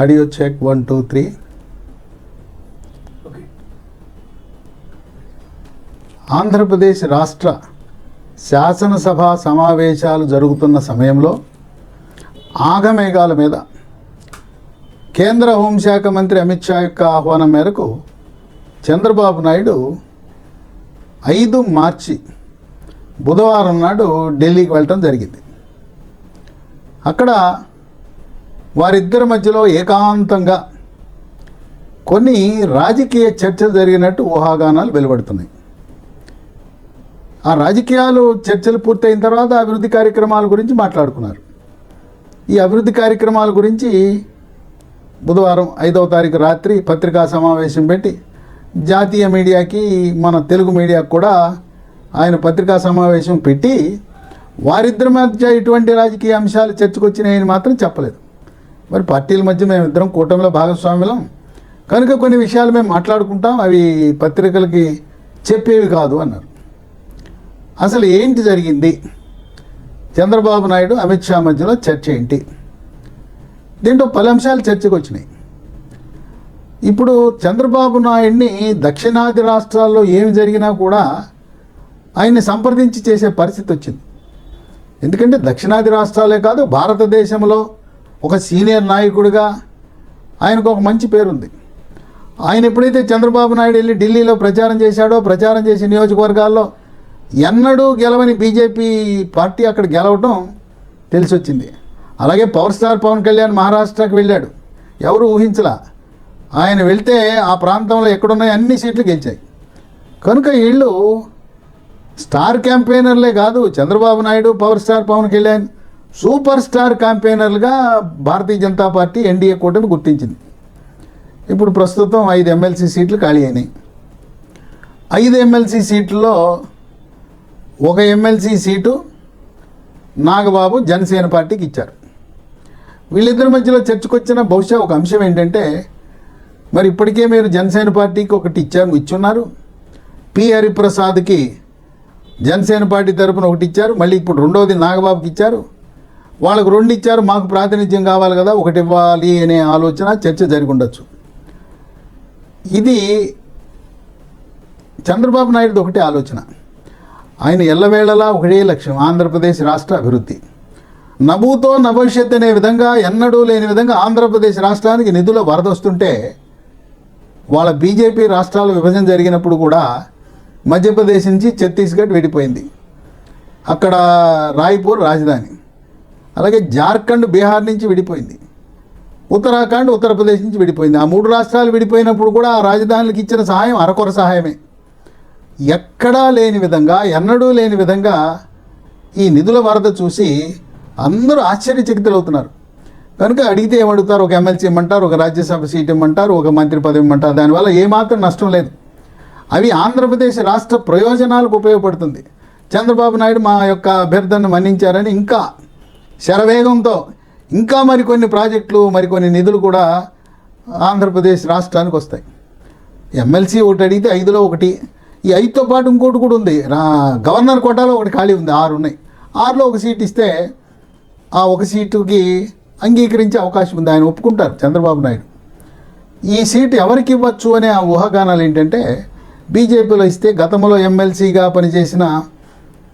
Audio check one two three Andhra Pradesh రాష్ట్ర శాసనసభ సమావేశాలు జరుగుతున్న సమయంలో ఆగమేఘాల మీద కేంద్ర హోంశాఖ మంత్రి అమిత్ షా యొక్క ఆహ్వానం మేరకు చంద్రబాబు నాయుడు ఐదు మార్చి బుధవారం నాడు ఢిల్లీకి వెళ్ళటం జరిగింది అక్కడ వారిద్దరి మధ్యలో ఏకాంతంగా కొన్ని రాజకీయ చర్చలు జరిగినట్టు ఊహాగానాలు వెలువడుతున్నాయి. ఆ రాజకీయాలు చర్చలు పూర్తయిన తర్వాత అభివృద్ధి కార్యక్రమాల గురించి మాట్లాడుకున్నారు. ఈ అభివృద్ధి కార్యక్రమాల గురించి బుధవారం ఐదవ తారీఖు రాత్రి పత్రికా సమావేశం పెట్టి జాతీయ మీడియాకి మన తెలుగు మీడియాకు కూడా ఆయన పత్రికా సమావేశం పెట్టి వారిద్దరి మధ్య ఇటువంటి రాజకీయ అంశాలు చర్చకొచ్చినాయని మాత్రం చెప్పలేదు. మరి పార్టీల మధ్య మేము ఇద్దరం కూటమిలో భాగస్వాములం. కనుక కొన్ని విషయాలు మేము మాట్లాడుకుంటాం అవి పత్రికలకి చెప్పేవి కాదు అన్నారు. అసలు ఏంటి జరిగింది? చంద్రబాబు నాయుడు అమిత్ షా మధ్యలో చర్చ ఏంటి? దీంట్లో పలు అంశాలు చర్చకు వచ్చినాయి. ఇప్పుడు చంద్రబాబు నాయుడిని దక్షిణాది రాష్ట్రాల్లో ఏమి జరిగినా కూడా ఆయన్ని సంప్రదించి చేసే పరిస్థితి వచ్చింది. ఎందుకంటే దక్షిణాది రాష్ట్రాలే కాదు భారతదేశంలో ఒక సీనియర్ నాయకుడిగా ఆయనకు ఒక మంచి పేరుంది. ఆయన ఎప్పుడైతే చంద్రబాబు నాయుడు వెళ్ళి ఢిల్లీలో ప్రచారం చేశాడో ప్రచారం చేసే నియోజకవర్గాల్లో ఎన్నడూ గెలవని బీజేపీ పార్టీ అక్కడ గెలవటం తెలిసి వచ్చింది అలాగే పవర్ స్టార్ పవన్ కళ్యాణ్ మహారాష్ట్రకి వెళ్ళాడు. ఎవరు ఊహించలా? ఆయన వెళ్తే ఆ ప్రాంతంలో ఎక్కడున్నాయి అన్ని సీట్లు గెలిచాయి. కనుక వీళ్ళు స్టార్ క్యాంపెయినర్లే కాదు Chandrababu Naidu power star Pawan Kalyan super star క్యాంపెయినర్లుగా Bharatiya Janata party NDA కూటమి గుర్తించింది. ఇప్పుడు ప్రస్తుతం ఐదు ఎమ్మెల్సీ సీట్లు ఖాళీ అయినాయి. ఐదు ఎమ్మెల్సీ సీట్లలో ఒక ఎమ్మెల్సీ సీటు నాగబాబు జనసేన పార్టీకి ఇచ్చారు. వీళ్ళిద్దరి మధ్యలో చర్చకొచ్చిన బహుశా ఒక అంశం ఏంటంటే మరి ఇప్పటికే మీరు జనసేన పార్టీకి ఒకటి ఇచ్చారు ఇచ్చున్నారు. పి హరిప్రసాద్కి జనసేన పార్టీ తరపున ఒకటి ఇచ్చారు. మళ్ళీ ఇప్పుడు రెండవది నాగబాబుకి ఇచ్చారు. వాళ్ళకు రెండు ఇచ్చారు మాకు ప్రాతినిధ్యం కావాలి కదా ఒకటి ఇవ్వాలి అనే ఆలోచన చర్చ జరిగి ఉండొచ్చు ఇది చంద్రబాబు నాయుడు ఒకటే ఆలోచన. ఆయన ఎల్లవేళలా ఒకటే లక్ష్యం ఆంధ్రప్రదేశ్ రాష్ట్ర అభివృద్ధి. నభూతో నభవిష్యత్ అనే విధంగా ఎన్నడూ లేని విధంగా ఆంధ్రప్రదేశ్ రాష్ట్రానికి నిధుల వరద వస్తుంటే వాళ్ళ బీజేపీ రాష్ట్రాల విభజన జరిగినప్పుడు కూడా మధ్యప్రదేశ్ నుంచి ఛత్తీస్గఢ్ విడిపోయింది. అక్కడ రాయ్పూర్ రాజధాని. అలాగే జార్ఖండ్ బీహార్ నుంచి విడిపోయింది. ఉత్తరాఖండ్ ఉత్తరప్రదేశ్ నుంచి విడిపోయింది. ఆ మూడు రాష్ట్రాలు విడిపోయినప్పుడు కూడా ఆ రాజధానులకు ఇచ్చిన సహాయం అరకొర సహాయమే. ఎక్కడా లేని విధంగా ఎన్నడూ లేని విధంగా ఈ నిధుల వరద చూసి అందరూ ఆశ్చర్యచకితులవుతున్నారు. కనుక అడిగితే ఏమడుగుతారు? ఒక ఎమ్మెల్సీ ఇమ్మంటారు ఒక రాజ్యసభ సీట్ ఇమ్మంటారు ఒక మంత్రి పదవి ఇమ్మంటారు. దానివల్ల ఏమాత్రం నష్టం లేదు. అవి ఆంధ్రప్రదేశ్ రాష్ట్ర ప్రయోజనాలకు ఉపయోగపడుతుంది. చంద్రబాబు నాయుడు మా యొక్క అభ్యర్థనను మన్నించారని ఇంకా శరవేగంతో ఇంకా మరికొన్ని ప్రాజెక్టులు మరికొన్ని నిధులు కూడా ఆంధ్రప్రదేశ్ రాష్ట్రానికి వస్తాయి. ఎమ్మెల్సీ ఒకటి అడిగితే ఐదులో ఒకటి ఈ ఐదుతో పాటు ఇంకోటి కూడా ఉంది. రా గవర్నర్ కోటాలో ఒకటి ఖాళీ ఉంది ఆరు ఉన్నాయి. ఆరులో ఒక సీట్ ఇస్తే ఆ ఒక సీటుకి అంగీకరించే అవకాశం ఉంది. ఆయన ఒప్పుకుంటారు చంద్రబాబు నాయుడు. ఈ సీటు ఎవరికి ఇవ్వచ్చు అనే ఆ ఊహాగానాలు ఏంటంటే బీజేపీలో ఇస్తే గతంలో ఎమ్మెల్సీగా పనిచేసిన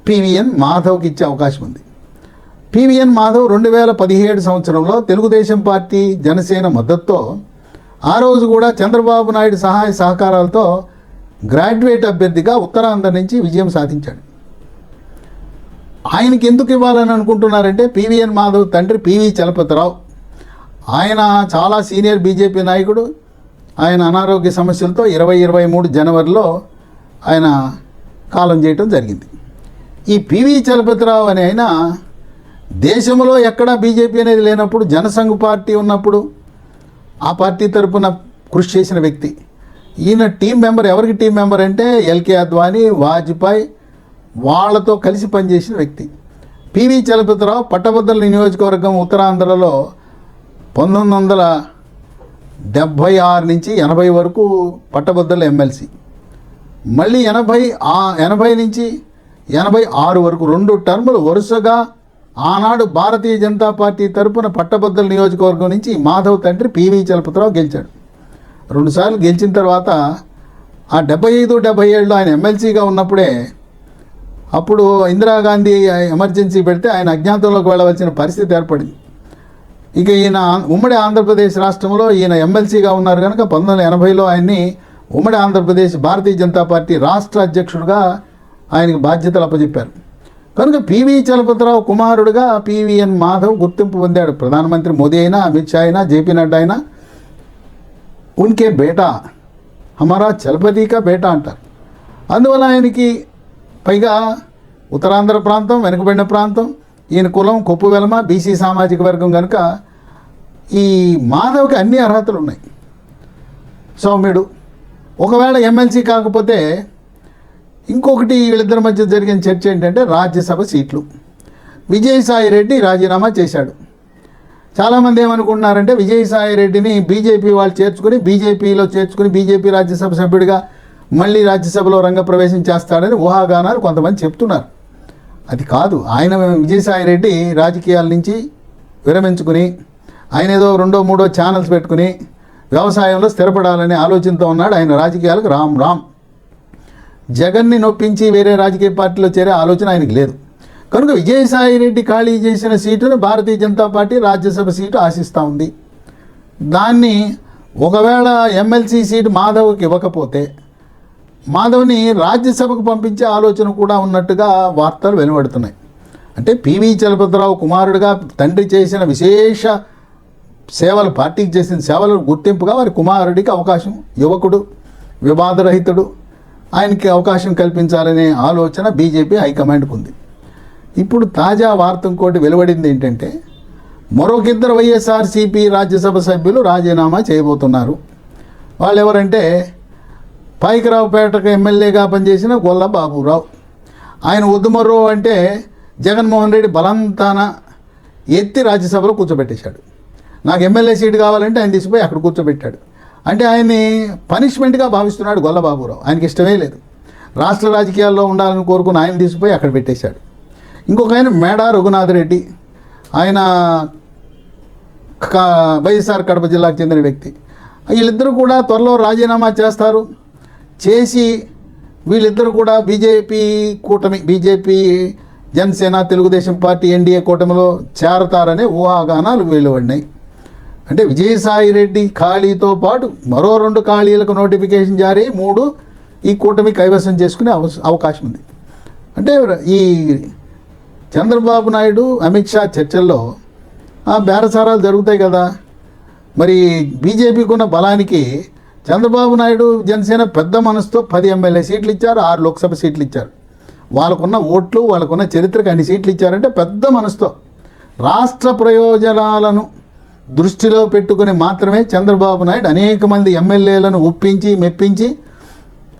పివిఎన్ మాధవ్కి ఇచ్చే అవకాశం ఉంది. పివిఎన్ మాధవ్ రెండు వేల పదిహేడు సంవత్సరంలో తెలుగుదేశం పార్టీ జనసేన మద్దతుతో ఆ రోజు కూడా చంద్రబాబు నాయుడు సహాయ సహకారాలతో గ్రాడ్యుయేట్ అభ్యర్థిగా ఉత్తరాంధ్ర నుంచి విజయం సాధించాడు. ఆయనకి ఎందుకు ఇవ్వాలని అనుకుంటున్నారంటే పివిఎన్ మాధవ్ తండ్రి పివి చలపతిరావు. ఆయన చాలా సీనియర్ బీజేపీ నాయకుడు. ఆయన అనారోగ్య సమస్యలతో ఇరవై ఇరవై మూడు జనవరిలో ఆయన కాలం చేయటం జరిగింది. ఈ పివి చలపతిరావు అనే ఆయన దేశంలో ఎక్కడా బీజేపీ అనేది లేనప్పుడు జనసంఘ్ పార్టీ ఉన్నప్పుడు ఆ పార్టీ తరపున కృషి చేసిన వ్యక్తి. ఈయన టీం మెంబర్ ఎవరికి టీం మెంబర్ అంటే ఎల్కే అద్వానీ వాజ్పేయి వాళ్ళతో కలిసి పనిచేసిన వ్యక్తి. పివి చలపతిరావు పట్టభద్రుల నియోజకవర్గం ఉత్తరాంధ్రలో పంతొమ్మిది వందల డెబ్భై ఆరు నుంచి ఎనభై వరకు పట్టభద్రుల ఎమ్మెల్సీ. మళ్ళీ ఎనభై ఎనభై నుంచి ఎనభై ఆరు వరకు రెండు టర్ములు వరుసగా ఆనాడు భారతీయ జనతా పార్టీ తరపున పట్టభద్రుల నియోజకవర్గం నుంచి మాధవ్ తండ్రి పివి చలపతిరావు గెలిచాడు. రెండుసార్లు గెలిచిన తర్వాత ఆ డెబ్బై ఐదు డెబ్బై ఏడులో ఆయన ఎమ్మెల్సీగా ఉన్నప్పుడే అప్పుడు ఇందిరాగాంధీ ఎమర్జెన్సీ పెడితే ఆయన అజ్ఞాతంలోకి వెళ్ళవలసిన పరిస్థితి ఏర్పడింది. ఇక ఈయన ఉమ్మడి ఆంధ్రప్రదేశ్ రాష్ట్రంలో ఈయన ఎమ్మెల్సీగా ఉన్నారు కనుక పంతొమ్మిది వందల ఎనభైలో ఆయన్ని ఉమ్మడి ఆంధ్రప్రదేశ్ భారతీయ జనతా పార్టీ రాష్ట్ర అధ్యక్షుడిగా ఆయనకు బాధ్యతలు అప్పచెప్పారు కనుక పివి చలపతిరావు కుమారుడుగా పివిఎన్ మాధవ్ గుర్తింపు పొందాడు. ప్రధానమంత్రి మోదీ అయినా అమిత్ షా అయినా జేపీ నడ్డా అయినా. ఉన్కే బేటా హమారా చలపతికా బేటా అంటారు. అందువల్ల ఆయనకి పైగా ఉత్తరాంధ్ర ప్రాంతం వెనుకబడిన ప్రాంతం ఈయన కులం కొప్పు వెలమ బీసీ సామాజిక వర్గం కనుక ఈ మాధవ్కి అన్ని అర్హతలు ఉన్నాయి. సౌమ్యుడు ఒకవేళ ఎమ్మెల్సీ కాకపోతే ఇంకొకటి వీళ్ళిద్దరి మధ్య జరిగిన చర్చ ఏంటంటే రాజ్యసభ సీట్లు. విజయసాయి రెడ్డి రాజీనామా చేశాడు. చాలామంది ఏమనుకుంటున్నారంటే విజయసాయి రెడ్డిని బీజేపీ వాళ్ళు చేర్చుకుని బీజేపీలో చేర్చుకుని బీజేపీ రాజ్యసభ సభ్యుడిగా మళ్ళీ రాజ్యసభలో రంగప్రవేశం చేస్తాడని ఊహాగానాలు కొంతమంది చెప్తున్నారు. అది కాదు. ఆయన విజయసాయి రెడ్డి రాజకీయాల నుంచి విరమించుకుని ఆయన ఏదో రెండో మూడో ఛానల్స్ పెట్టుకుని వ్యవసాయంలో స్థిరపడాలనే ఆలోచనతో ఉన్నాడు. ఆయన రాజకీయాలకు రామ్ రామ్. జగన్ని నొప్పించి వేరే రాజకీయ పార్టీలో చేరే ఆలోచన ఆయనకి లేదు. కనుక విజయసాయి రెడ్డి ఖాళీ చేసిన సీటును భారతీయ జనతా పార్టీ రాజ్యసభ సీటు ఆశిస్తూ ఉంది. దాన్ని ఒకవేళ ఎమ్మెల్సీ సీటు మాధవ్కి ఇవ్వకపోతే మాధవ్ని రాజ్యసభకు పంపించే ఆలోచన కూడా ఉన్నట్టుగా వార్తలు వెలువడుతున్నాయి. అంటే పివి చలపతిరావు కుమారుడిగా తండ్రి చేసిన విశేష సేవలు పార్టీకి చేసిన సేవలకు గుర్తింపుగా వారి కుమారుడికి అవకాశం యువకుడు వివాదరహితుడు ఆయనకి అవకాశం కల్పించాలనే ఆలోచన బీజేపీ హైకమాండ్కు ఉంది ఇప్పుడు తాజా వార్త ఇంకోటి వెలువడింది ఏంటంటే మరొకిద్దరు వైఎస్ఆర్సీపీ రాజ్యసభ సభ్యులు రాజీనామా చేయబోతున్నారు. వాళ్ళు ఎవరంటే పైకిరావుపేటకు ఎమ్మెల్యేగా పనిచేసిన గొల్ల బాబురావు. ఆయన ఉద్దుమర్రో అంటే జగన్మోహన్ రెడ్డి బలంతాన ఎత్తి రాజ్యసభలో కూర్చోబెట్టేశాడు. నాకు ఎమ్మెల్యే సీటు కావాలంటే ఆయన తీసిపోయి అక్కడ కూర్చోబెట్టాడు. అంటే ఆయన్ని పనిష్మెంట్గా భావిస్తున్నాడు గొల్లబాబురావు. ఆయనకి ఇష్టమే లేదు. రాష్ట్ర రాజకీయాల్లో ఉండాలని కోరుకుని ఆయన తీసిపోయి అక్కడ పెట్టేశాడు. ఇంకొక ఆయన మేడా రఘునాథ్ రెడ్డి. ఆయన వైఎస్ఆర్ కడప జిల్లాకు చెందిన వ్యక్తి. వీళ్ళిద్దరూ కూడా త్వరలో రాజీనామా చేస్తారు. చేసి వీళ్ళిద్దరూ కూడా బీజేపీ కూటమి BJP Janasena Telugu Desam party NDA కూటమిలో చేరతారనే ఊహాగానాలు వెలువడినాయి అంటే విజయసాయి రెడ్డి ఖాళీతో పాటు మరో రెండు ఖాళీలకు నోటిఫికేషన్ జారీ మూడు ఈ కూటమి కైవసం చేసుకునే అవస- అవకాశం ఉంది. అంటే ఈ చంద్రబాబు నాయుడు అమిత్ షా చర్చల్లో ఆ బేరసారాలు జరుగుతాయి కదా. మరి బీజేపీకి ఉన్న బలానికి చంద్రబాబు నాయుడు జనసేన పెద్ద మనసుతో పది ఎమ్మెల్యే సీట్లు ఇచ్చారు ఆరు లోక్సభ సీట్లు ఇచ్చారు. వాళ్ళకున్న ఓట్లు వాళ్ళకున్న చరిత్రకు అన్ని సీట్లు ఇచ్చారంటే పెద్ద మనసుతో రాష్ట్ర ప్రయోజనాలను దృష్టిలో పెట్టుకుని మాత్రమే చంద్రబాబు నాయుడు అనేక మంది ఎమ్మెల్యేలను ఒప్పించి మెప్పించి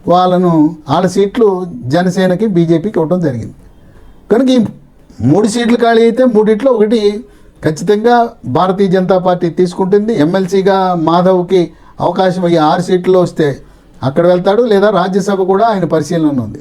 వాళ్ళను వాళ్ళ సీట్లు జనసేనకి బీజేపీకి ఇవ్వడం జరిగింది. కనుక ఈ మూడు సీట్లు ఖాళీ అయితే మూడిట్లో ఒకటి ఖచ్చితంగా భారతీయ జనతా పార్టీ తీసుకుంటుంది. ఎమ్మెల్సీగా మాధవ్కి అవకాశం అయ్యి ఆరు సీట్లు వస్తే అక్కడ వెళ్తాడు లేదా రాజ్యసభ కూడా ఆయన పరిశీలన ఉంది.